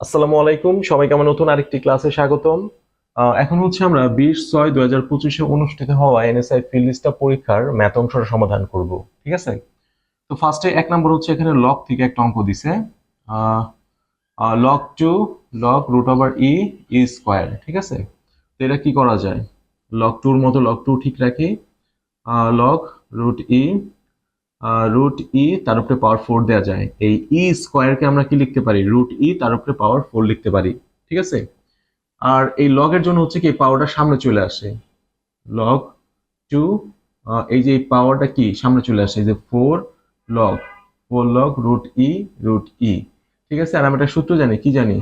আসসালামু আলাইকুম। সবাইকে আমার নতুন? আরেকটি ক্লাসে স্বাগতম। এখন হচ্ছে আমরা বিশ ছয় দুই হাজার পঁচিশে অনুষ্ঠিত হওয়া এনএসআই ফিল্ডিস্টা পরীক্ষার ম্যাথ অংশটা সমাধান করব। ঠিক আছে? তো ফার্স্টে এক নম্বর হচ্ছে এখানে লগ থেকে একটা অঙ্ক দিছে। Log two log root over e e square ঠিক আছে? তো এটা কি করা যায়? লক টুর মতো লক টু ঠিক রাখি। Log root e root e তার উপরে পাওয়ার ফোর দেওয়া যায়। এই ই স্কোয়ারকে আমরা কি লিখতে পারি? রুট ই তার উপরে পাওয়ার ফোর লিখতে পারি। ঠিক আছে? আর এই লগের জন্য হচ্ছে কি পাওয়ারটা সামনে চলে আসে। লগ টু এই যে পাওয়ারটা কি? সামনে চলে আসে। এই যে four log four log root e root e ঠিক আছে? আর আমি একটা সূত্র জানি, কি জানি?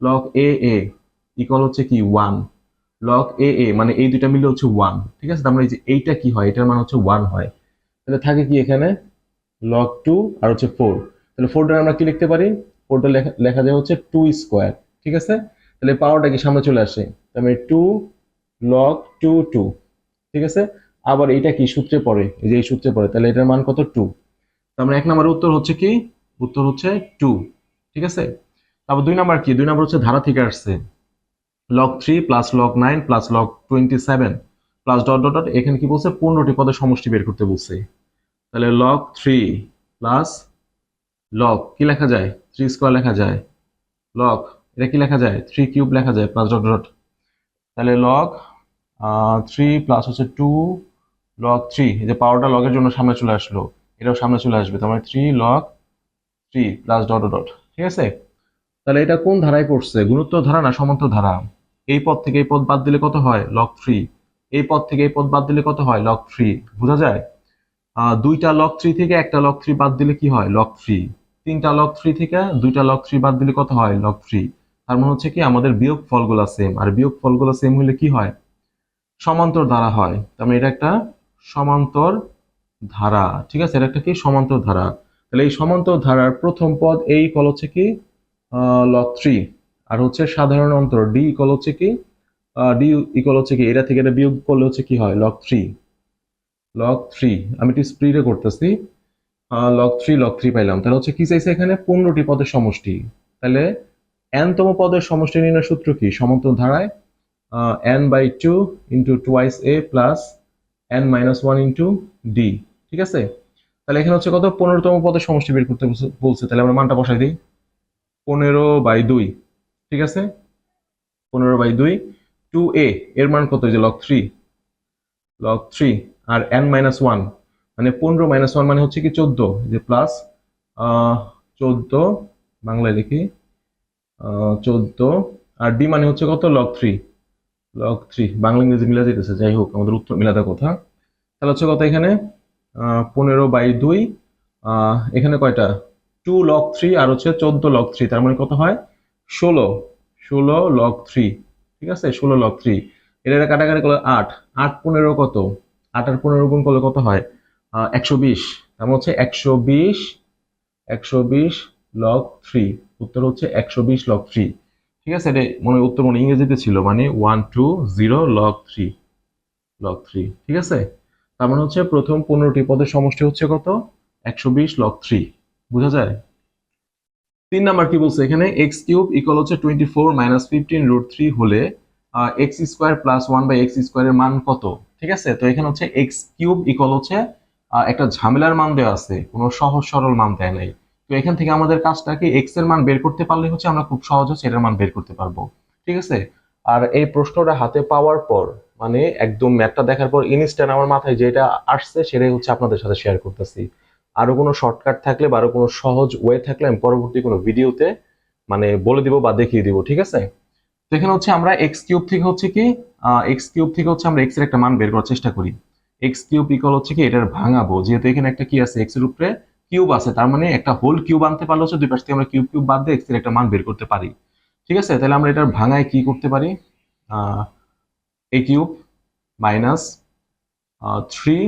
লগ এ এ ইকুয়াল হচ্ছে কি ওয়ান লগ এ এ মানে এই দুইটা মিলে হচ্ছে ওয়ান ঠিক আছে? তার মানে এই যে এইটা কি হয়? এটার মানে হচ্ছে ওয়ান হয়। তাহলে থাকে কি এখানে? লগ টু আর হচ্ছে ফোর তাহলে ফোরটা আমরা কি লিখতে পারি? ফোরটা লেখা যায় হচ্ছে টু স্কোয়ার ঠিক আছে? তাহলে পাওয়ারটা কি সামনে চলে আসে? মানে টু লগ টু টু ঠিক আছে? আবার এটা কি সূত্রে পড়ে? এই যে এই সূত্রে পড়ে, তাহলে এটার মান কত? টু তার মানে এক নম্বরের উত্তর হচ্ছে কি? উত্তর হচ্ছে টু ঠিক আছে? তারপর দুই নাম্বার কি? দুই নাম্বার হচ্ছে ধারা থেকে আসছে। Log three plus log nine plus log twenty seven plus dot dot dot এখানে কি বলছে? পনেরোটি পদের সমষ্টি বের করতে বলছে। তাহলে লগ থ্রি প্লাস লগ কি লেখা যায়? থ্রি স্কোয়ার লেখা যায়। লগ এটা কি লেখা যায়? থ্রি কিউব লেখা যায় প্লাস ডট ডট তাহলে লগ থ্রি প্লাস হচ্ছে টু লগ থ্রি এই যে পাওয়ারটা লগের জন্য সামনে চলে আসলো, এটাও সামনে চলে আসবে। তার মানে three log three plus dot dot ঠিক আছে? তাহলে এটা কোন ধারায় পড়ছে? গুরুত্ব ধারা না সমান্তর ধারা? এই পদ থেকে এই পদ বাদ দিলে কত হয়? লগ থ্রি এই পদ থেকে এই পদ বাদ দিলে কত হয়? লগ থ্রি বোঝা যায়? দুইটা লক থ্রি থেকে একটা লক থ্রি বাদ দিলে কি হয়? লক থ্রি তিনটা লক থ্রি থেকে দুইটা লক থ্রি বাদ দিলে কত হয়? লক থ্রি তার মানে হচ্ছে কি, আমাদের বিয়োগ ফলগুলো সেম আর বিয়োগ ফলগুলো সেম হলে কি হয়? সমান্তর ধারা হয়। তার মানে এটা একটা সমান্তর ধারা। ঠিক আছে? এটা একটা কি? সমান্তর ধারা। তাহলে এই সমান্তর ধারার প্রথম পদ এই ইকল হচ্ছে কি? লগ থ্রি আর হচ্ছে সাধারণ অন্তর ডি ইকল হচ্ছে কি? ডি ইকল হচ্ছে কি? এটা থেকে এটা বিয়োগ করলে হচ্ছে কি হয়? লগ থ্রি লগ থ্রি আমি একটু স্পিডে করতেছি। লগ থ্রি লগ থ্রি পাইলাম। তাহলে হচ্ছে কি চাইছে এখানে? পনেরোটি পদের সমষ্টি। তাহলে n তম পদের সমষ্টি নির্ণয় সূত্র কি? সমান্তর ধারায় n by two into twice a plus n minus one into d ঠিক আছে? তাহলে এখানে হচ্ছে কত? পনেরোতম পদের সমষ্টি বের করতে বলছে- তাহলে আমরা মানটা বসাই দিই। পনেরো বাই দুই, ঠিক আছে? পনেরো বাই দুই টু এ এর মান কত? যে লগ থ্রি লগ থ্রি আর এন মাইনাস ওয়ান মানে পনেরো মাইনাস ওয়ান মানে হচ্ছে কি চোদ্দ যে প্লাস চোদ্দ, বাংলায় লিখি চোদ্দ, আর ডি মানে হচ্ছে কত? Log three log three Bangla ইংরেজি মিলা যেতেছে, যাই হোক, আমাদের উত্তর মিলাতে কথা। তাহলে হচ্ছে কত এখানে? পনেরো বাই দুই এখানে কয়টা? টু লগ থ্রি আর হচ্ছে চোদ্দ লগ থ্রি তার মানে কত হয়? ষোলো ষোলো লগ থ্রি ঠিক আছে? ষোলো লগ থ্রি এটা কাটাকাটি করলে আট আট পনেরো কত? আট আর পনেরো গুণ করলে কত হয়? একশো বিশ। তার মানে হচ্ছে একশো বিশ একশো বিশ লগ থ্রি উত্তর হচ্ছে একশো বিশ লগ থ্রি ঠিক আছে, এটা মনে, উত্তর মনে ইংরেজিতে ছিল মানে one two zero log three log three ঠিক আছে? তার মানে হচ্ছে প্রথম পনেরোটি পদের সমষ্টি হচ্ছে কত? একশো বিশ লগ থ্রি বোঝা যায়? তিন নাম্বার কি বলছে? এখানে এক্স কিউব ইকুয়াল হচ্ছে twenty four minus fifteen root three হলে x square plus one by x স্কোয়ারের মান কত? ঠিক আছে? তো এখানে হচ্ছে এক্স কিউব ইকুয়াল হচ্ছে একটা ঝামেলার মান দেওয়া আছে, কোনো সহজ সরল মান দেয় নাই। তো এখান থেকে আমাদের কাজটা কি এক্সের মান বের করতে পারলে হচ্ছে আমরা খুব সহজ হচ্ছে এটার মান বের করতে পারব। ঠিক আছে? আর এই প্রশ্নটা হাতে পাওয়ার পর মানে একদম ম্যাপটা দেখার পর ইনস্ট্যান্ট আমার মাথায় যেটা আসছে সেটাই হচ্ছে আপনাদের সাথে শেয়ার করতেছি। আরও কোনো শর্টকাট থাকলে বা আরও কোনো সহজ ওয়ে থাকলে আমি পরবর্তী কোনো ভিডিওতে মানে বলে দিব বা দেখিয়ে দিব, ঠিক আছে? এখানে হচ্ছে আমরা এক্স কিউব থেকে হচ্ছে কি এক্স কিউব থেকে হচ্ছে আমরা এক্সের একটা মান বের করার চেষ্টা করি। এক্স কিউব ইকুয়াল হচ্ছে কি, এটার ভাঙাবো। যেহেতু এখানে একটা কি আছে এক্সের উপরে কিউব আছে, তার মানে একটা হোল কিউব আনতে পারলে হচ্ছে দুই পাশ থেকে আমরা কিউব কিউব বাদ দিয়ে এক্সের একটা মান বের করতে পারি। ঠিক আছে? তাহলে আমরা এটার ভাঙায় কি করতে পারি? A cube minus three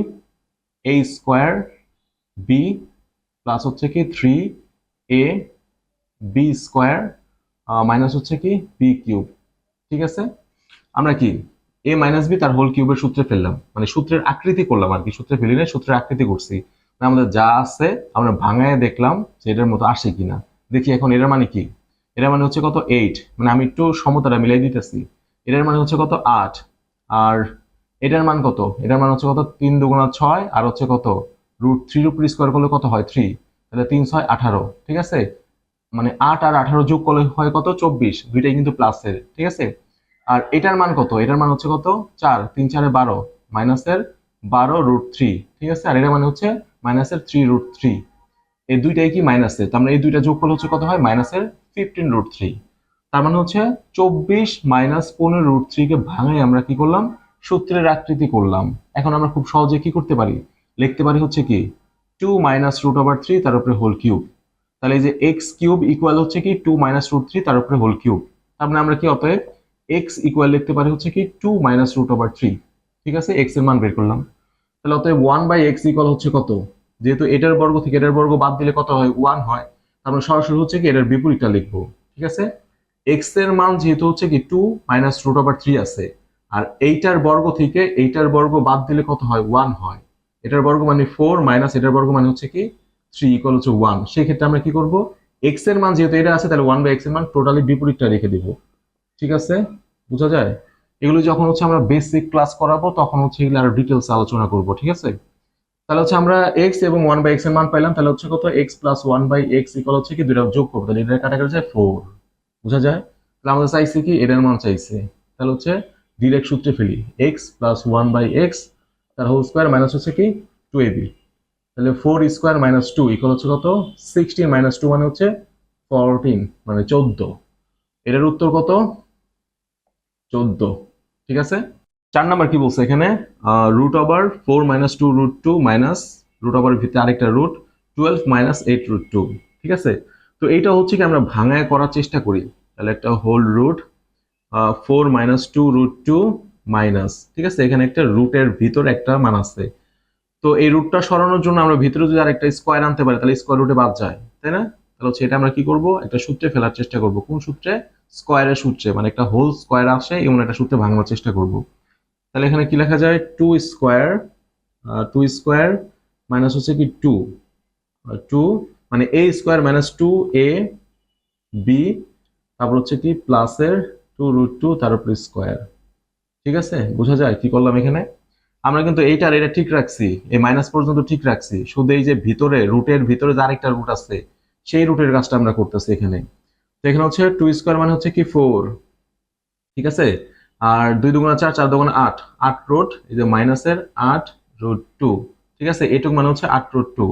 a square b plus হচ্ছে কি three a b square minus হচ্ছে কি বি কিউব। ঠিক আছে? আমরা কি? এ মাইনাস বি তার হোল কিউবের সূত্রে ফেললাম। মানে সূত্রের আকৃতি করলাম আর কি। সূত্রে ফেলি না সূত্রের আকৃতি করছি। মানে আমাদের যা আছে আমরা ভাঙায় দেখলাম যে এটার মতো আসে কিনা। দেখি এখন এটার মানে কি? এটার মানে হচ্ছে কত? এইট মানে আমি একটু সমতাটা মিলাই দিতেছি। এটার মানে হচ্ছে কত? আট। আর এটার মান কত? এটার মান হচ্ছে কত? তিন দুগুণা ছয়। আর হচ্ছে কত? রুট থ্রির উপর স্কোয়ার করলে কত হয়? থ্রি তাহলে তিন, ছয়, আঠারো। ঠিক আছে? মানে আট আর আঠারো যোগ করলে হয় কত? চব্বিশ। দুইটাই কিন্তু প্লাসের ঠিক আছে? আর এটার মান কত? এটার মান হচ্ছে কত? চার, তিন, চারে বারো, মাইনাসের বারো রুট থ্রি ঠিক আছে? আর এটার মানে হচ্ছে মাইনাসের থ্রি রুট থ্রি এই দুইটাই কি মাইনাসের তার মানে এই দুইটা যোগ করলে হচ্ছে কত হয়? মাইনাসের ফিফটিন রুট থ্রি তার মানে হচ্ছে চব্বিশ মাইনাস পনেরো রুট থ্রিকে ভাঙাই আমরা কি করলাম? সূত্রের আকৃতি করলাম। এখন আমরা খুব সহজে কি করতে পারি? লিখতে পারি হচ্ছে কি? Two minus root over three তার উপরে হোল কিউব তাহলে এই যে এক্স কিউব ইকুয়াল হচ্ছে কি? টু মাইনাস রুট থ্রি তার উপরে হোল কিউব তার মানে আমরা কি অতএব এক্স ইকুয়াল লিখতে পারি হচ্ছে কি two minus root over three ঠিক আছে? এক্সের মান বের করলাম। তাহলে অতএব ওয়ান বাই এক্স ইকুয়াল হচ্ছে কত? যেহেতু এটার বর্গ থেকে এটার বর্গ বাদ দিলে কত হয়? ওয়ান হয়। তারপরে সরাসরি হচ্ছে কি এটার বিপরীতটা লিখব। ঠিক আছে? এক্সের মান যেহেতু হচ্ছে কি two minus root over three আছে, আর এইটার বর্গ থেকে এইটার বর্গ বাদ দিলে কত হয়? ওয়ান হয়। এটার বর্গ মানে ফোর মাইনাস এটার বর্গ মানে হচ্ছে কি থ্রি ইকুয়াল হচ্ছে ওয়ান সেক্ষেত্রে আমরা কি করব? এক্সের মান যেহেতু এটা আছে, তাহলে ওয়ান বাই এক্সের মান টোটালি বিপরীতটা রেখে দিব। ঠিক আছে? বোঝা যায়? এগুলো যখন হচ্ছে আমরা বেসিক ক্লাস করাবো, তখন হচ্ছে এগুলো আরও ডিটেলস আলোচনা করব, ঠিক আছে? তাহলে হচ্ছে আমরা এক্স এবং ওয়ান বাই এক্সের মান পাইলাম, তাহলে হচ্ছে কত? X plus one by x equal হচ্ছে কি? দুইটা যোগ করব, তাহলে এটা কাটাকাটি যায় ফোর বোঝা যায়? তাহলে আমাদের চাইছে কি? এটার মান চাইছে। তাহলে হচ্ছে ডিরেক্ট সূত্রে ফেলি x plus one by x তার হোল স্কোয়ার মাইনাস হচ্ছে কি? টু এ বি তাহলে four square minus two equal হচ্ছে কত? সিক্সটিন মাইনাস টু মানে হচ্ছে ফোরটিন মানে চোদ্দ। এটার উত্তর কত? চোদ্দ, ঠিক আছে? চার নাম্বার কি বলছে এখানে? Root over four minus two root two minus root over ভিতরে আরেকটা root twelve minus eight root two ঠিক আছে? তো এইটা হচ্ছে কি আমরা ভাঙায় করার চেষ্টা করি। তাহলে একটা whole root four minus two root two minus ঠিক আছে? এখানে একটা রুটের ভিতর একটা মান আছে। তো এই রুটটা সরানোর জন্য আমরা ভিতরে যদি আরেকটা স্কোয়ার আনতে পারি, তাহলে স্কোয়ার রুটে বাদ যায়, তাই না? তাহলে হচ্ছে এটা আমরা কি করব? একটা সূত্রে ফেলার চেষ্টা করব। কোন সূত্রে? স্কোয়ারের সূত্রে মানে একটা হোল স্কোয়ার আসে এমন একটা সূত্রে ভাঙানোর চেষ্টা করব। তাহলে এখানে কি লেখা যায়? Two square two square minus হচ্ছে কি টু। টু মানে a square minus two, a, b, তারপর হচ্ছে কি প্লাসের টু রুট টু তার উপর স্কোয়ার। ঠিক আছে? বোঝা যায়? কি করলাম এখানে? আমরা কিন্তু এইটার এটা ঠিক রাখছি। এই মাইনাস পর্যন্ত ঠিক রাখছি। শুধু এই যে ভিতরে, রুটের ভিতরে যে আরেকটা রুট আছে সেই রুটের কাজটা আমরা করতেছি এখানে। তো এখানে হচ্ছে টু স্কোয়ার মানে হচ্ছে কি ফোর ঠিক আছে? আর দুই দুগুণা চার চার দুগুণা আট। আট রুট এই যে মাইনাসের আট রুট টু ঠিক আছে? এটুক মানে হচ্ছে আট রুট টু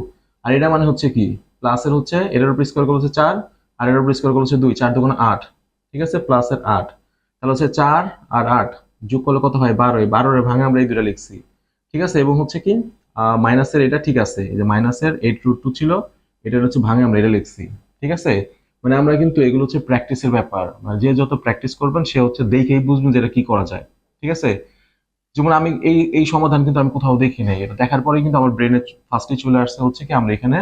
আর এটা মানে হচ্ছে কি? প্লাসের হচ্ছে, এটার উপর স্কোয়ার করলে হচ্ছে চার, আর এটার উপর স্কোয়ার করলে হচ্ছে দুই, চার দুগুণা আট। ঠিক আছে? প্লাসের আট। তাহলে হচ্ছে চার আর আট যোগ করলে কত হয়? বারো। এই বারোরে ভাঙে আমরা এই দুটা লিখছি। ঠিক আছে? এবং হচ্ছে কি মাইনাসের এটা ঠিক আছে। এই যে মাইনাসের এইট রুট টু ছিল। এটা হচ্ছে ভাঙে আমরা এটা লিখছি, ঠিক আছে? মানে আমরা কিন্তু এগুলো হচ্ছে প্র্যাকটিসের ব্যাপার। মানে যে যত প্র্যাকটিস করবেন, সে হচ্ছে দেখেই বুঝবেন যে এটা কি করা যায়, ঠিক আছে? যেমন আমি এই এই সমাধান কিন্তু আমি কোথাও দেখি নাই। এটা দেখার পরে কিন্তু আমার ব্রেনে ফার্স্টে চলে আসছে হচ্ছে কি, আমরা এখানে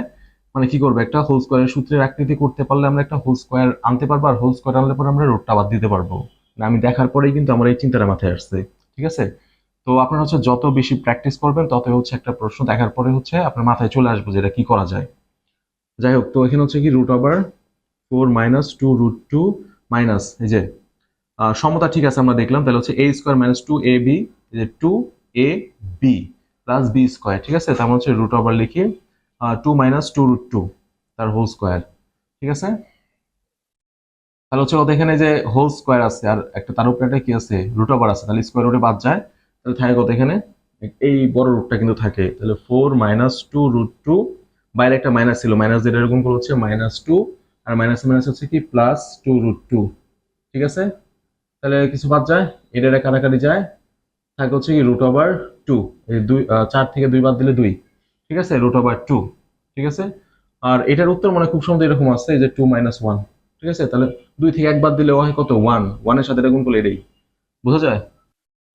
মানে কি করব? একটা হোল স্কোয়ারের সূত্রের আকৃতি করতে পারলে আমরা একটা হোল স্কোয়ার আনতে পারব, আর হোল স্কোয়ার আনলে পরে আমরা রোডটা বাদ দিতে পারব। মানে আমি দেখার পরেই কিন্তু আমার এই চিন্তাটা মাথায় আসছে, ঠিক আছে? তো আপনার হচ্ছে যত বেশি প্র্যাকটিস করবেন তত হচ্ছে একটা প্রশ্ন দেখার পরে হচ্ছে আপনার মাথায় চলে আসবে যে এটা কি করা যায়। যাই হোক তো এখানে হচ্ছে কি root over four minus two root two minus এই যে সমতা ঠিক আছে আমরা দেখলাম, তাহলে হচ্ছে a square minus two a b two a b plus b square ঠিক আছে? তার মানে হচ্ছে রুট ওভার লিখি two minus two root two তার হোল স্কোয়ার ঠিক আছে? তাহলে হচ্ছে কত এখানে যে হোল স্কোয়ার আছে, আর একটা তার উপরে একটা কি আছে? রুট ওভার আছে, তাহলে স্কোয়ার রুটে বাদ যায়, তাহলে থাকে কত এখানে? এই বড় রুটটা কিন্তু থাকে, তাহলে four minus two root two বাইরে একটা মাইনাস ছিল। মাইনাস যেটা এরকম করে হচ্ছে মাইনাস টু আর মাইনাস মাইনাস হচ্ছে কি? প্লাস টু রুট টু ঠিক আছে? তাহলে কিছু বাদ যায়? এটা কাটাকাটি যায়। থাকে হচ্ছে কি রুট ওভার টু এই দুই চার থেকে দুই বাদ দিলে দুই। ঠিক আছে? রুট ওভার টু ঠিক আছে? আর এটার উত্তর মানে খুব সুন্দর এরকম আসছে যে টু মাইনাস ওয়ান ঠিক আছে? তাহলে দুই থেকে এক বাদ দিলে হয় কত? ওয়ান ওয়ানের সাথে এটা গুণ করলে এটাই। বোঝা যায়?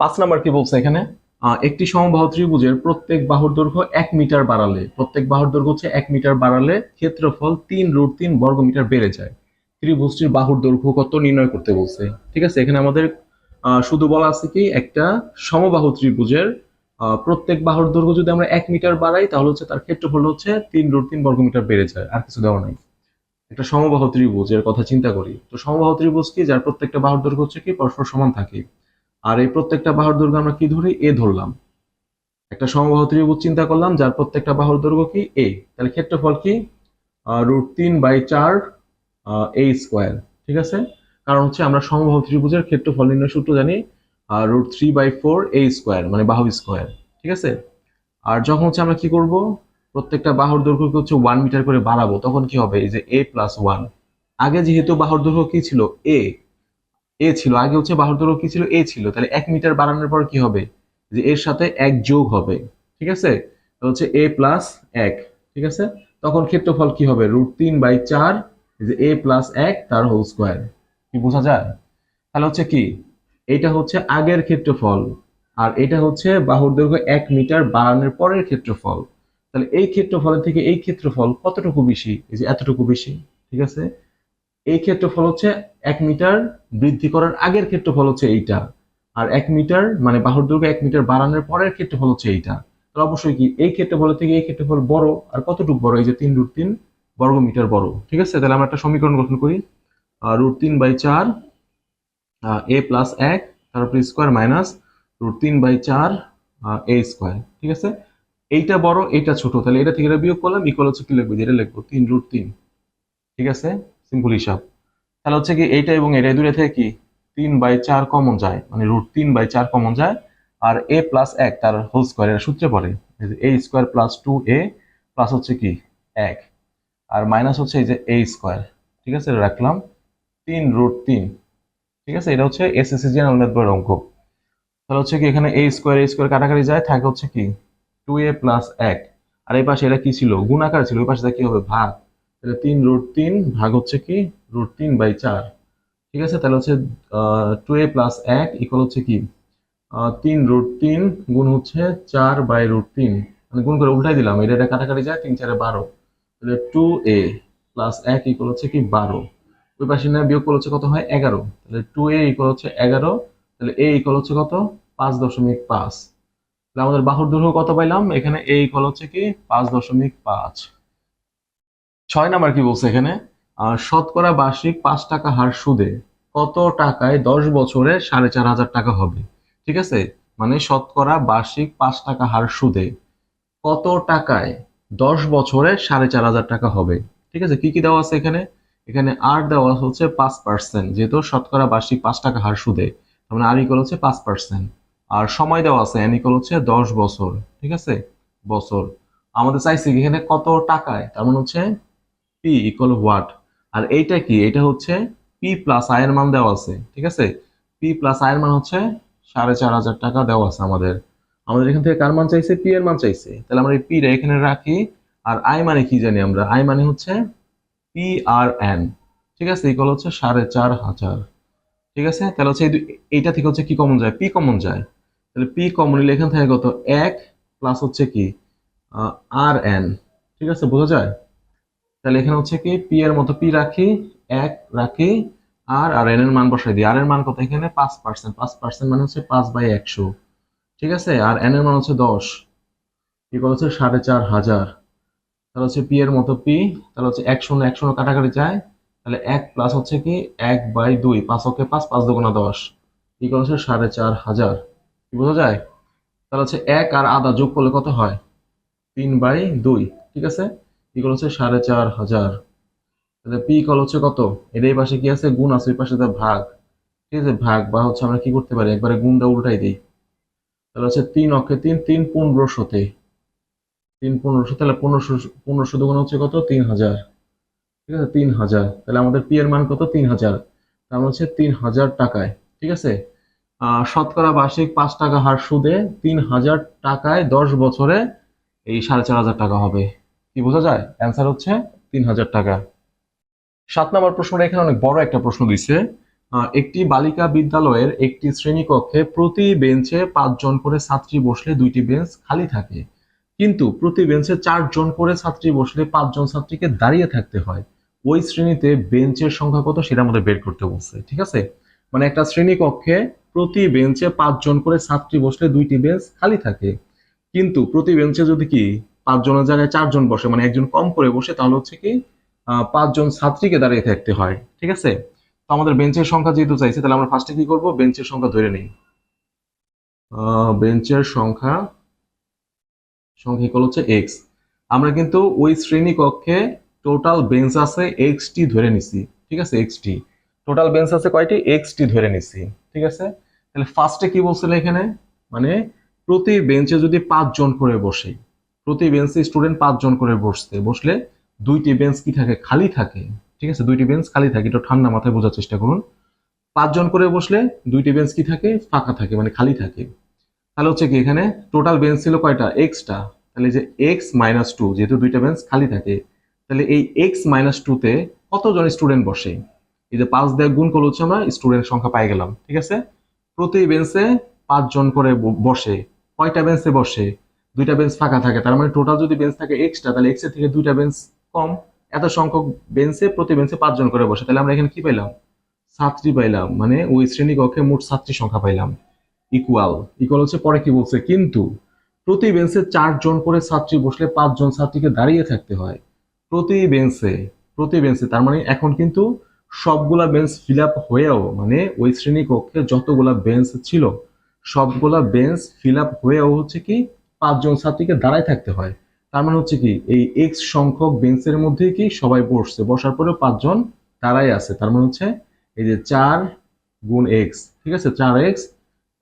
পাঁচ নাম্বার কি বলছে এখানে? একটি সমবাহু ত্রিভুজের প্রত্যেক বাহুর দৈর্ঘ্য এক মিটার বাড়ালে, প্রত্যেক বাহুর দৈর্ঘ্য হচ্ছে এক মিটার বাড়ালে ক্ষেত্রফল তিন রুট তিন বর্গ মিটার বেড়ে যায়। ত্রিভুজটির বাহুর দৈর্ঘ্য কত নির্ণয় করতে বলছে। ঠিক আছে, এখানে আমাদের শুধু বলা আছে কি, একটা সমবাহু ত্রিভুজের প্রত্যেক বাহুর দৈর্ঘ্য যদি আমরা এক মিটার বাড়াই, তাহলে হচ্ছে তার ক্ষেত্রফল হচ্ছে তিন রুট তিন বর্গ মিটার বেড়ে যায়, আর কিছু দেওয়া নাই। একটা সমবাহু ত্রিভুজ, এর কথা চিন্তা করি। তো সমবাহু ত্রিভুজ কি, যার প্রত্যেকটা বাহুর দৈর্ঘ্য হচ্ছে কি, পরস্পর সমান থাকে। আর এই প্রত্যেকটা বাহুর দৈর্ঘ্য আমরা কি ধরি? এ ধরলাম। একটা সমবাহু ত্রিভুজ চিন্তা করলাম, যার প্রত্যেকটা বাহুর দৈর্ঘ্য কি? এ তাহলে ক্ষেত্রফল কি? রুট তিন বাই চার এ স্কোয়ার। ঠিক আছে? কারণ হচ্ছে আমরা সমবাহু ত্রিভুজের ক্ষেত্রফল নির্ণয় সূত্র জানি root three by four a square মানে বাহু স্কোয়ার। ঠিক আছে? আর যখন হচ্ছে আমরা কি করব? প্রত্যেকটা বাহুর দৈর্ঘ্যকে হচ্ছে ওয়ান মিটার করে বাড়াবো, তখন কি হবে? এই যে এ প্লাস ওয়ান আগে যেহেতু বাহুর দৈর্ঘ্য কি ছিল? এ এ ছিল, আগে হচ্ছে দৈর্ঘ্য কি ছিল? এ ছিল। তাহলে এক মিটার বাড়ানোর পর কি হবে? যে এর সাথে এক যোগ হবে। ঠিক আছে? হচ্ছে এ প্লাস এক। ঠিক আছে? তখন ক্ষেত্রফল কি হবে? রুট তিন বাই চার, যে এ প্লাস এক, তার হোল স্কোয়ার কি বোঝা যায়? তাহলে হচ্ছে কি? এটা হচ্ছে আগের ক্ষেত্রফল। আর এটা হচ্ছে বাহুর দৈর্ঘ্য এক মিটার বাড়ানোর পরের ক্ষেত্রফল। তাহলে এই ক্ষেত্রফলের থেকে এই ক্ষেত্রফল কতটুকু বেশি? এই যে এতটুকু বেশি। ঠিক আছে? এই ক্ষেত্রফল হচ্ছে এক মিটার বৃদ্ধি করার আগের ক্ষেত্রফল হচ্ছে এইটা। আর এক মিটার মানে বাহুর দৈর্ঘ্য এক মিটার বাড়ানোর পরের ক্ষেত্রফল হচ্ছে এইটা। তাহলে অবশ্যই কি এই ক্ষেত্রফলের থেকে এই ক্ষেত্রফল বড় আর কতটুকু বড়? এই যে তিন রুট তিন বর্গ মিটার বড়। ঠিক আছে? তাহলে আমরা একটা সমীকরণ গঠন করি। রুট তিন বাই চার এ প্লাস এক তারপর স্কোয়ার মাইনাস রুট তিন বাই চার এ স্কোয়ার। ঠিক আছে? এইটা বড়, এইটা ছোট। তাহলে এটা থেকে এটা বিয়োগ করলাম ইকুয়াল হচ্ছে কি লিখব? যেটা লিখব? তিন রুট তিন। ঠিক আছে? সিম্পল হিসাব। তাহলে হচ্ছে কি এইটা এবং এটা দূরে থেকে কি? তিন বাই চার কমন যায় মানে রুট তিন বাই চার কমন যায়, আর এ প্লাস এক, তার হোল স্কোয়ার এর সূত্রে পড়ে। A square plus two a plus হচ্ছে কি? এক। আর মাইনাস হচ্ছে এই যে এ স্কোয়ার ঠিক আছে রাখলাম। তিন রুট তিন। ঠিক আছে, এটা হচ্ছে এসএসসি জেনারেল ম্যাথ বইয়ের অঙ্ক। তাহলে হচ্ছে কি এখানে এ স্কোয়ার এ স্কোয়ার কাটাকাটি যায়, থাকে হচ্ছে কি? টু এ প্লাস এক। আর এই পাশে এটা কি ছিল? গুণাকার ছিল ওই পাশে কি হবে? ভাগ। তাহলে তিন রুট তিন ভাগ হচ্ছে কি? রুট তিন বাই চার। ঠিক আছে? তাহলে হচ্ছে টু এ প্লাস এক ইকুয়াল হচ্ছে কি? তিন রুট তিন গুণ হচ্ছে চার বাই রুট তিন। মানে গুণ করে উল্টাই দিলাম। এটা এটা কাটাকাটি যায়, তিন চারে বারো। তাহলে টু এ প্লাস এক ইকুয়াল হচ্ছে কি? বারো। ওই পাশে না বিয়োগ করলে হচ্ছে কত হয়? এগারো। তাহলে টু এ ইকুয়াল হচ্ছে এগারো। তাহলে এ ইকুয়াল হচ্ছে কত? পাঁচ দশমিক পাঁচ। তাহলে আমাদের বাহুর দৈর্ঘ্য কত পাইলাম? এখানে এ ইকুয়াল হচ্ছে কি? পাঁচ দশমিক পাঁচ। ছয় নাম্বার কি বলছে এখানে? শতকরা বার্ষিক পাঁচ টাকা হার সুদে কত টাকায় দশ বছরে সাড়ে চার হাজার টাকা হবে? ঠিক আছে? মানে শতকরা বার্ষিক পাঁচ টাকা হার সুদে কত টাকায় দশ বছরে সাড়ে চার হাজার টাকা হবে? ঠিক আছে? কি কি দেওয়া আছে এখানে? এখানে আর দেওয়া হচ্ছে পাঁচ পার্সেন্ট, যেহেতু শতকরা বার্ষিক পাঁচ টাকা হার সুদে, তার মানে আর ইকল হচ্ছে পাঁচ পার্সেন্ট। আর সময় দেওয়া আছে এন ইকুয়াল হচ্ছে দশ বছর, ঠিক আছে? বছর। আমাদের চাইছে এখানে কত টাকায়, তার মানে হচ্ছে পি ইকুয়াল হোয়াট আর এইটা কি? এটা হচ্ছে পি প্লাস আয়ের মান দেওয়া আছে, ঠিক আছে? পি প্লাস আয়ের মান হচ্ছে সাড়ে চার হাজার টাকা দেওয়া আছে আমাদের। আমাদের এখান থেকে কার মান চাইছে? পি এর মান চাইছে। তাহলে আমরা এই পি টা এখানে রাখি। আর আই মানে কি জানি আমরা? আই মানে হচ্ছে পি আর এন ঠিক আছে? ইকুয়াল হচ্ছে সাড়ে চার হাজার, ঠিক আছে? তাহলে হচ্ছে এইটা থেকে হচ্ছে কি কমন যায়? পি কমন যায়। তাহলে পি কমন এখান থেকে কত? এক প্লাস হচ্ছে কি? আর এন ঠিক আছে? বোঝা যায়? তাহলে এখানে হচ্ছে কি পি এর মতো পি রাখি, এক রাখি, আর আর এন এর মান বসাই দিই। আর এর মান কত এখানে? পাঁচ পার্সেন্ট পাঁচ পার্সেন্ট মানে হচ্ছে পাঁচ বাই একশো। ঠিক আছে? আর এন এর মান হচ্ছে দশ। ইকুয়াল হচ্ছে? সাড়ে চার হাজার। তাহলে হচ্ছে পি এর মতো পি তাহলে হচ্ছে একশো না একশো না কাটাকাটি যায়। তাহলে এক প্লাস হচ্ছে কি? এক বাই দুই। পাঁচ ওকে পাঁচ পাঁচ দুগুণা দশ। ইকুয়াল হচ্ছে? সাড়ে চার হাজার। কি বোঝা যায়? তাহলে হচ্ছে এক আর আধা যোগ করলে কত হয়? তিন বাই দুই। ঠিক আছে? ইকুয়াল হচ্ছে সাড়ে চার হাজার। তাহলে পি ইকুয়াল হচ্ছে কত? এর এই পাশে কি আছে? গুণ আছে, ওই পাশে তার ভাগ। ঠিক আছে, ভাগ বা হচ্ছে আমরা কি করতে পারি? একবারে গুণটা উল্টাই দিই। তাহলে হচ্ছে তিন অক্ষে তিন তিন পনেরোশোতে। তিন পনেরোশো, তাহলে পনেরোশো পনেরোশো দুগুণ হচ্ছে কত? তিন হাজার। ঠিক আছে, তিন হাজার। তাহলে আমাদের পি এর মান কত? তিন হাজার। তার মানে হচ্ছে তিন হাজার টাকায়। ঠিক আছে? শতকরা বার্ষিক পাঁচ টাকা হার সুদে তিন হাজার টাকায় দশ বছরে এই সাড়ে চার হাজার টাকা হবে। কি বোঝা যায়? অ্যান্সার হচ্ছে তিন হাজার টাকা। সাত নম্বর প্রশ্নটা এখানে অনেক বড় একটা প্রশ্ন দিছে। একটি বালিকা বিদ্যালয়ের একটি শ্রেণীকক্ষে প্রতি বেঞ্চে পাঁচজন করে ছাত্রী বসলে দুইটি বেঞ্চ খালি থাকে। কিন্তু প্রতি বেঞ্চে চারজন করে ছাত্রী বসলে পাঁচজন ছাত্রীকে দাঁড়িয়ে থাকতে হয়। ওই শ্রেণীতে বেঞ্চের সংখ্যা কত সেটা আমাদের বের করতে বলছে, ঠিক আছে? মানে একটা শ্রেণীকক্ষে প্রতি বেঞ্চে পাঁচজন করে ছাত্রী বসলে দুইটি বেঞ্চ খালি থাকে। কিন্তু প্রতি বেঞ্চে যদি কি পাঁচজনের জায়গায় চারজন বসে মানে একজন কম করে বসে, তাহলে হচ্ছে কি পাঁচজন ছাত্রীকে দাঁড়িয়ে থাকতে হয়, ঠিক আছে? তো আমাদের বেঞ্চের সংখ্যা যেহেতু চাইছে, তাহলে আমরা ফার্স্টে কি করব? বেঞ্চের সংখ্যা ধরে নিই। বেঞ্চের সংখ্যা সংখ্যা হচ্ছে এক্স আমরা কিন্তু ওই শ্রেণি কক্ষে টোটাল বেঞ্চ আছে এক্স টি ধরে নিছি, ঠিক আছে এক্স টি। টোটাল বেঞ্চ আছে কয়টি? এক্স টি ধরে নিছি, ঠিক আছে? তাহলে ফার্স্টে কি বলছিল এখানে? মানে প্রতি বেঞ্চে যদি পাঁচজন করে বসে প্রতি বেঞ্চে স্টুডেন্ট পাঁচজন করে বসতে। বসলে দুইটি বেঞ্চ কি থাকে? খালি থাকে। ঠিক আছে? দুইটি বেঞ্চ খালি থাকে। একটু ঠান্ডা মাথায় বোঝার চেষ্টা করুন। পাঁচজন করে বসলে দুইটি বেঞ্চ কি থাকে? ফাঁকা থাকে মানে খালি থাকে। তাহলে হচ্ছে কি এখানে টোটাল বেঞ্চ ছিল কয়টা? এক্সটা তাহলে যে এক্স মাইনাস টু যেহেতু দুইটা বেঞ্চ খালি থাকে, তাহলে এই এক্স মাইনাস টুতে কতজন স্টুডেন্ট বসে? এই যে পাঁচ দিয়ে গুণ করলে হচ্ছে আমরা স্টুডেন্ট সংখ্যা পাই গেলাম। ঠিক আছে? প্রতি বেঞ্চে পাঁচজন করে বসে। কয়টা বেঞ্চে বসে? দুইটা বেঞ্চ ফাঁকা থাকে। তার মানে টোটাল যদি বেঞ্চ থাকে এক্সট্রা তাহলে এক্সের থেকে দুইটা বেঞ্চ কম। এত সংখ্যক বেঞ্চে প্রতি বেঞ্চে পাঁচজন করে বসে। তাহলে আমরা এখানে কি পাইলাম? ছাত্রী পাইলাম। মানে ওই শ্রেণি কক্ষে মোট ছাত্রী সংখ্যা পাইলাম। ইকুয়াল ইকুয়াল হচ্ছে পরে কি বলছে? কিন্তু প্রতি বেঞ্চে চারজন করে ছাত্রী বসলে পাঁচজন ছাত্রীকে দাঁড়িয়ে থাকতে হয়। প্রতি বেঞ্চে প্রতি বেঞ্চে তার মানে এখন কিন্তু সবগুলা বেঞ্চ ফিল আপ হয়েও মানে ওই শ্রেণি কক্ষে যতগুলা বেঞ্চ ছিল, সবগুলা বেঞ্চ ফিল আপ হয়েও হচ্ছে কি পাঁচজন ছাত্রীকে দাঁড়ায় থাকতে হয়। তার মানে হচ্ছে কি, এই এক্স সংখ্যক বেঞ্চের মধ্যেই কি সবাই বসছে। বসার পরেও পাঁচজন দাঁড়ায় আছে। তার মানে হচ্ছে এই যে চার গুণ এক্স ঠিক আছে? চার এক্স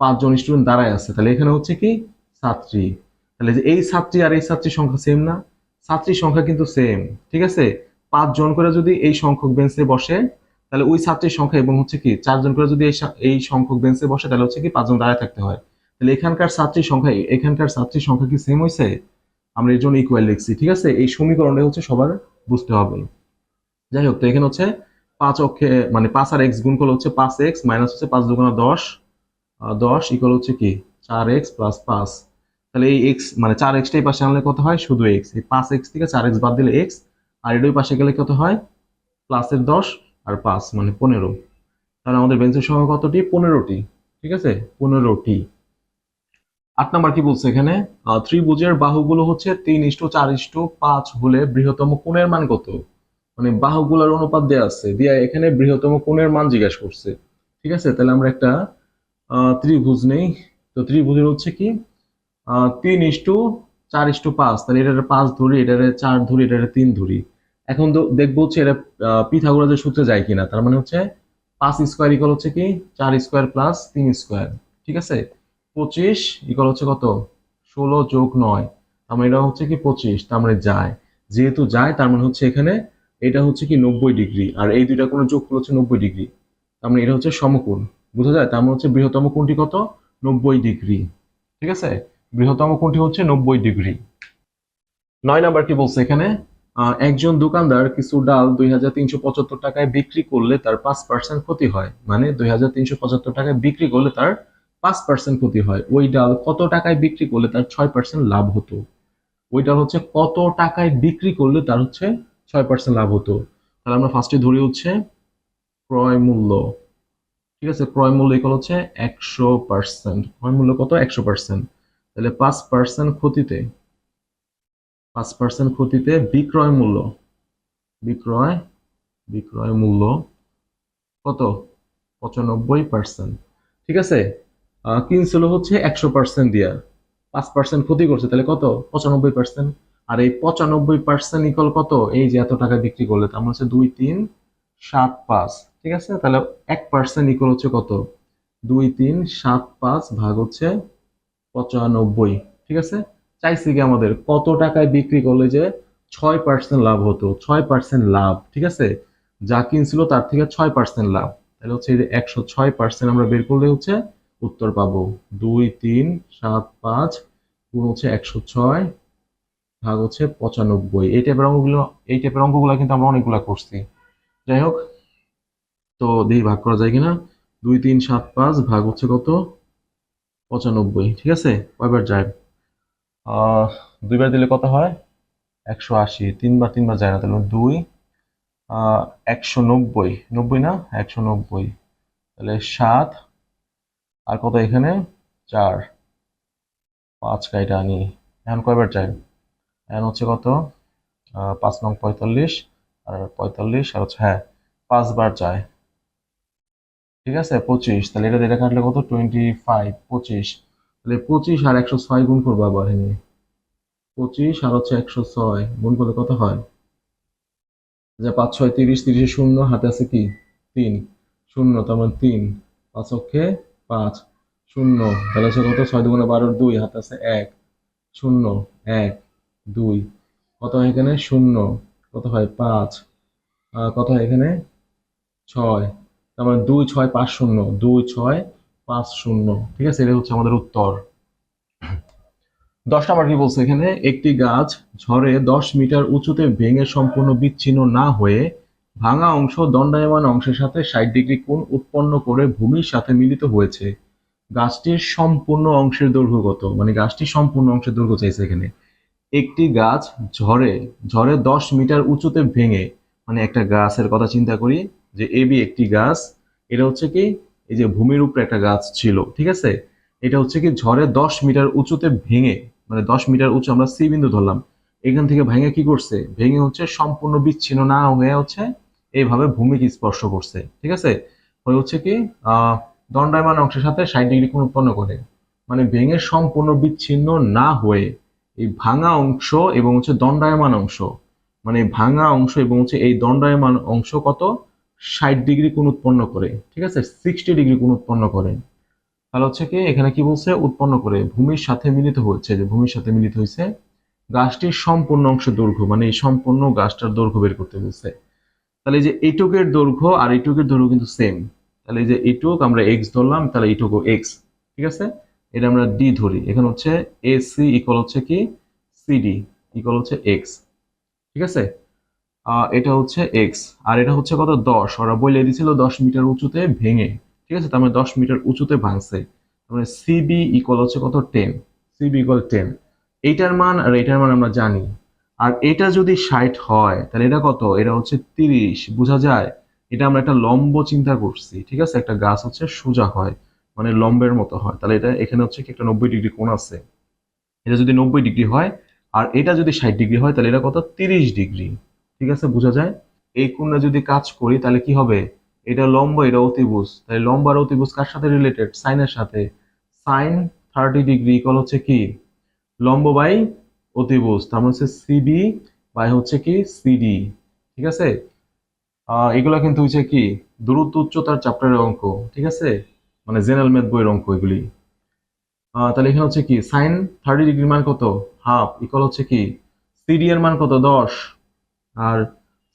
পাঁচজন স্টুডেন্ট দাঁড়ায় আছে। তাহলে এখানে হচ্ছে কি? ছাত্রী। তাহলে যে এই ছাত্রী আর এই ছাত্রীর সংখ্যা সেম না? ছাত্রীর সংখ্যা কিন্তু সেম ঠিক আছে? পাঁচজন করে যদি এই সংখ্যক বেঞ্চে বসে, তাহলে ওই ছাত্রীর সংখ্যা এবং হচ্ছে কি, চারজন করে যদি এই সংখ্যক বেঞ্চে বসে, তাহলে হচ্ছে কি পাঁচজন দাঁড়ায় থাকতে হয়। তাহলে এখানকার ছাত্রীর সংখ্যা এখানকার ছাত্রীর সংখ্যা কি সেম হয়েছে আমরা এর জন্য ইকুয়াল লিখছি, ঠিক আছে? এই সমীকরণটা হচ্ছে সবার বুঝতে হবে। যাই হোক, তো এখানে হচ্ছে পাঁচ অক্ষে মানে পাঁচ আর এক্স গুণ করলে হচ্ছে পাঁচ এক্স মাইনাস হচ্ছে পাঁচ দুগুণা দশ। দশ ইকুয়াল হচ্ছে কি? চার এক্স প্লাস পাঁচ। তাহলে এই এক্স মানে চার এক্সটাই পাশে আনলে কত হয়? শুধু এক্স এই পাঁচ এক্স থেকে চার এক্স বাদ দিলে এক্স আর এটাই পাশে গেলে কত হয়? প্লাসের দশ আর পাঁচ মানে পনেরো। তাহলে আমাদের বেঞ্চের সংখ্যা কতটি? পনেরোটি, ঠিক আছে? পনেরোটি। আট নাম্বার কি বলছে এখানে? ত্রিভুজের বাহুগুলো হচ্ছে তিন ইস্টু চার ইস্টু পাঁচ হলে বৃহত্তম কোণের মান কত? মানে বাহুগুলোর অনুপাত দেওয়া আছে, দিয়া এখানে বৃহত্তম কোণের মান জিজ্ঞাসা করছে। ঠিক আছে? তাহলে আমরা একটা ত্রিভুজ নেই। তো ত্রিভুজের হচ্ছে কি? তিন ইস্টু চার ইস্টু পাঁচ, তাহলে এটারে পাঁচ ধরি, এটারে চার ধরি, এটারে তিন ধরি। এখন তো দেখব হচ্ছে এটা পিথাগোরাসের সূত্রে যায় কিনা। তার মানে হচ্ছে পাঁচ স্কোয়ার ইকুয়াল হচ্ছে কি? চার স্কোয়ার প্লাস তিন স্কোয়ার। ঠিক আছে? পঁচিশ ইকুয়াল হচ্ছে কত? ষোলো যোগ নয়। তার মানে এটা হচ্ছে কি পঁচিশ, তার মানে যায়। যেহেতু যায়, তার মানে হচ্ছে এখানে এটা হচ্ছে কি নব্বই ডিগ্রি, আর এই দুইটা কোনো যোগ হচ্ছে নব্বই ডিগ্রি। তার মানে এটা হচ্ছে সমকোণ, বোঝা যায়? তার মানে হচ্ছে বৃহত্তম কোণটি কত? নব্বই ডিগ্রি। ঠিক আছে? বৃহত্তম কোণটি হচ্ছে নব্বই ডিগ্রি। নয় নাম্বার কি বলছে এখানে? একজন দোকানদার কিছু ডাল দুই হাজার তিনশো পঁচাত্তর টাকায় বিক্রি করলে তার পাঁচ পার্সেন্ট ক্ষতি হয়। মানে দুই হাজার তিনশো পঁচাত্তর টাকায় বিক্রি করলে তার পাঁচ পার্সেন্ট ক্ষতি হয়। ওই ডাল কত টাকায় বিক্রি করলে তার ছয় পার্সেন্ট লাভ হতো? ওই ডাল হচ্ছে কত টাকায় বিক্রি করলে তার হচ্ছে ছয় পার্সেন্ট লাভ হতো? তাহলে আমরা ফার্স্টে ধরি হচ্ছে ক্রয় মূল্য। ঠিক আছে? ক্রয় মূল্য ইকুয়াল হচ্ছে একশো পার্সেন্ট ক্রয় মূল্য কত? একশো পার্সেন্ট তাহলে পাঁচ পার্সেন্ট ক্ষতিতে, পাঁচ পার্সেন্ট ক্ষতিতে বিক্রয় মূল্য, বিক্রয় বিক্রয় মূল্য কত? পঁচানব্বই পার্সেন্ট ঠিক আছে? কিনছিল হচ্ছে একশো পার্সেন্ট দিয়া। পাঁচ পার্সেন্ট ক্ষতি করছে, তাহলে কত? পঁচানব্বই পার্সেন্ট আর এই পঁচানব্বই পার্সেন্ট ইকুয়াল কত? এই যে এত টাকা বিক্রি করলে, তার মানে হচ্ছে দুই তিন সাত পাঁচ। ঠিক আছে? তাহলে এক পার্সেন্ট ইকুয়াল হচ্ছে কত? দুই তিন সাত পাঁচ ভাগ হচ্ছে পঁচানব্বই। ঠিক আছে? চাইছি কি আমাদের কত টাকায় বিক্রি করলে যে ছয় পার্সেন্ট লাভ হতো? ছয় পার্সেন্ট লাভ। ঠিক আছে? যা কিনছিল তার থেকে ছয় পার্সেন্ট লাভ। তাহলে হচ্ছে এই যে একশো ছয় পার্সেন্ট আমরা বের করলে হচ্ছে উত্তর পাবো দুই, তিন, সাত, পাঁচ, গুণ হচ্ছে একশো ছয়, ভাগ হচ্ছে পঁচানব্বই। এই টাইপের অঙ্কগুলো, এই টাইপের অঙ্কগুলো কিন্তু আমরা অনেকগুলা করছি। যাই হোক, তো দেখি ভাগ করা যায় কিনা? দুই, তিন, সাত, পাঁচ, ভাগ হচ্ছে কত? পঁচানব্বই, ঠিক আছে? কয়বার যায় দুইবার দিলে কত হয়? একশো আশি, তিনবার তিনবার যায় না, তাহলে দুই একশো নব্বই। নব্বই না? একশো নব্বই। তাহলে সাত আর কত এখানে? চার। পাঁচ কাইটা আনি। এখন কয়বার যায় এখন হচ্ছে কত? পাঁচ নং পঁয়তাল্লিশ। আর পঁয়তাল্লিশ, আর হচ্ছে হ্যাঁ পাঁচবার চাই। ঠিক আছে? পঁচিশ। তাহলে এটা এটা কাটলে কত? Twenty five. পঁচিশ। তাহলে পঁচিশ আর একশো ছয় গুণ করব আবার এনে। পঁচিশ আর হচ্ছে একশো ছয়। গুণ করলে কত হয়? যে পাঁচ, ছয়, তিরিশ। তিরিশে শূন্য। হাতে আছে কি? তিন। শূন্য, তার মানে তিন। পাঁচ অক্ষে পাঁচ, শূন্য। তাহলে হচ্ছে কত? ছয় দুগুণে বারোর দুই, হাতে আছে এক, শূন্য, এক, দুই। কত হয় এখানে? শূন্য। কত হয়? পাঁচ। কত হয় এখানে? ছয়। তার মানে দুই, ছয়, পাঁচ, শূন্য। দুই, ছয়, পাঁচ, শূন্য। ঠিক আছে? এটা হচ্ছে আমাদের উত্তর। দশ নাম্বার কি বলছে এখানে? একটি গাছ ঝড়ে দশ মিটার উঁচুতে ভেঙে সম্পূর্ণ বিচ্ছিন্ন না হয়ে ভাঙা অংশ দণ্ডায়মান অংশের সাথে ষাট ডিগ্রি কোণ উৎপন্ন করে ভূমির সাথে মিলিত হয়েছে। গাছটির সম্পূর্ণ অংশের দৈর্ঘ্য কত? মানে গাছটির সম্পূর্ণ অংশের দৈর্ঘ্য চাইছে এখানে। একটি গাছ ঝড়ে ঝড়ে দশ মিটার উঁচুতে ভেঙে মানে একটা গাছের কথা চিন্তা করি, যে এবি একটি গাছ, এটা হচ্ছে কি, এই যে ভূমির উপরে একটা গাছ ছিল, ঠিক আছে? এটা হচ্ছে কি ঝড়ে দশ মিটার উঁচুতে ভেঙে মানে দশ মিটার উঁচু আমরা সি বিন্দু ধরলাম, এখান থেকে ভেঙে কি করছে? ভেঙে হচ্ছে সম্পূর্ণ বিচ্ছিন্ন, না হয়ে হচ্ছে এইভাবে ভূমিকে স্পর্শ করছে, ঠিক আছে? ওই হচ্ছে কি দণ্ডায়মান অংশের সাথে ষাট ডিগ্রি কোণ উৎপন্ন করে। মানে ভেঙে সম্পূর্ণ বিচ্ছিন্ন না হয়ে এই ভাঙা অংশ এবং হচ্ছে দণ্ডায়মান অংশ মানে ভাঙা অংশ এবং হচ্ছে এই দণ্ডায়মান অংশ কত? ষাট ডিগ্রি কোণ উৎপন্ন করে, ঠিক আছে? সিক্সটি ডিগ্রি কোণ উৎপন্ন করে। তাহলে হচ্ছে কি, এখানে কি বলছে? উৎপন্ন করে। ভূমির সাথে মিলিত হচ্ছে যে ভূমির সাথে মিলিত হয়েছে, গাছটির সম্পূর্ণ অংশ দৈর্ঘ্য মানে এই সম্পূর্ণ গাছটার দৈর্ঘ্য বের করতে বলছে। তাহলে এই যে এইটুকের দৈর্ঘ্য আর এইটুকের দৈর্ঘ্য কিন্তু সেম তাহলে এই যে এইটুক আমরা এক্স ধরলাম, তাহলে এইটুকু এক্স ঠিক আছে? এটা আমরা ডি ধরি। এখানে হচ্ছে এ সি ইকুয়াল হচ্ছে কি? সিডি ইকুয়াল হচ্ছে এক্স ঠিক আছে? এটা হচ্ছে এক্স আর এটা হচ্ছে কত? দশ। ওরা বলে দিয়েছিল দশ মিটার উঁচুতে ভেঙে, ঠিক আছে? তার মানে দশ মিটার উঁচুতে ভাঙছে। মানে সিবি ইকুয়াল হচ্ছে কত? টেন সিবি ইকুয়াল টেন এইটার মান আর এইটার মান আমরা জানি। আর এটা যদি ষাট হয়, তাহলে এটা কত? এটা হচ্ছে তিরিশ। বোঝা যায়? এটা আমরা একটা লম্ব চিন্তা করছি, ঠিক আছে? একটা গাছ হচ্ছে সোজা হয় মানে লম্বের মতো হয়। তাহলে এটা এখানে হচ্ছে কি একটা নব্বই ডিগ্রি কোণ আছে। এটা যদি নব্বই ডিগ্রি হয়, আর এটা যদি ষাট ডিগ্রি হয়, তাহলে এটা কত? তিরিশ ডিগ্রি। ঠিক আছে? বোঝা যায়? এই কোণে যদি কাজ করি, তাহলে কি হবে? এটা লম্ব, এটা অতিভুজ। তাহলে লম্ব আর অতিভুজ কার সাথে রিলেটেড সাইনের সাথে। সাইন থার্টি ডিগ্রি ইকুয়াল হচ্ছে কি? লম্ব বাই অতিভুজ তার মানে হচ্ছে সিবি বাই হচ্ছে কি? সিডি ঠিক আছে? এগুলা কিন্তু হচ্ছে কি? দূরত্ব উচ্চতার চ্যাপ্টারের অঙ্ক, ঠিক আছে? মানে জেনারেল ম্যাথ বইয়ের অঙ্ক এগুলি। তাহলে এখানে হচ্ছে কি? সাইন থার্টি ডিগ্রির মান কত? হাফ ইকুয়াল হচ্ছে কি? সিডি এর মান কত? দশ। আর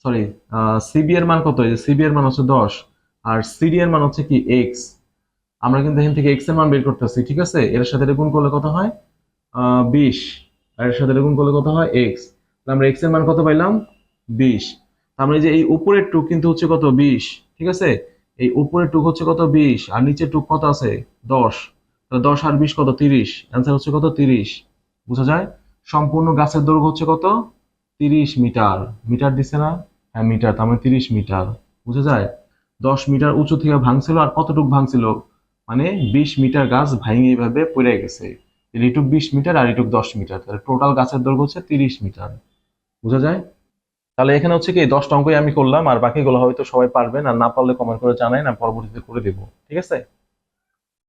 সরি সিবি এর মান কত? সিবি এর মান হচ্ছে দশ। আর সিডি এর মান হচ্ছে কি? এক্স আমরা কিন্তু এখান থেকে এক্সের মান বের করতেছি, ঠিক আছে? এর সাথে এটা গুণ করলে কত হয়? বিশ। আর এর সাথে এটা করলে কত হয়? এক্স আমরা এক্সের মান কত পাইলাম? বিশ। আমরা মানে যে এই উপরের টুক কিন্তু হচ্ছে কত? বিশ। ঠিক আছে? এই উপরের টুক হচ্ছে কত? বিশ। আর নিচের টুক কত আছে? দশ। তাহলে দশ আর বিশ কত? তিরিশ। অ্যান্সার হচ্ছে কত? তিরিশ। বোঝা যায়? সম্পূর্ণ গাছের দৈর্ঘ্য হচ্ছে কত? তিরিশ মিটার। মিটার দিছে না? হ্যাঁ মিটার। তার মানে তিরিশ মিটার। বুঝা যায়? দশ মিটার উঁচু থেকে ভাঙছিল আর কতটুক ভাঙছিল? মানে বিশ মিটার গাছ ভাঙে এইভাবে পড়ে গেছে। এটুক বিশ মিটার আর এটুক দশ মিটার, তাহলে টোটাল গাছের দৈর্ঘ্য হচ্ছে তিরিশ মিটার। বোঝা যায়? তাহলে এখানে হচ্ছে কি দশটা অঙ্কই আমি করলাম, আর বাকিগুলো হয়তো সবাই পারবেন, আর না পারলে কমেন্ট করে জানাই না পরবর্তীতে করে দেবো। ঠিক আছে?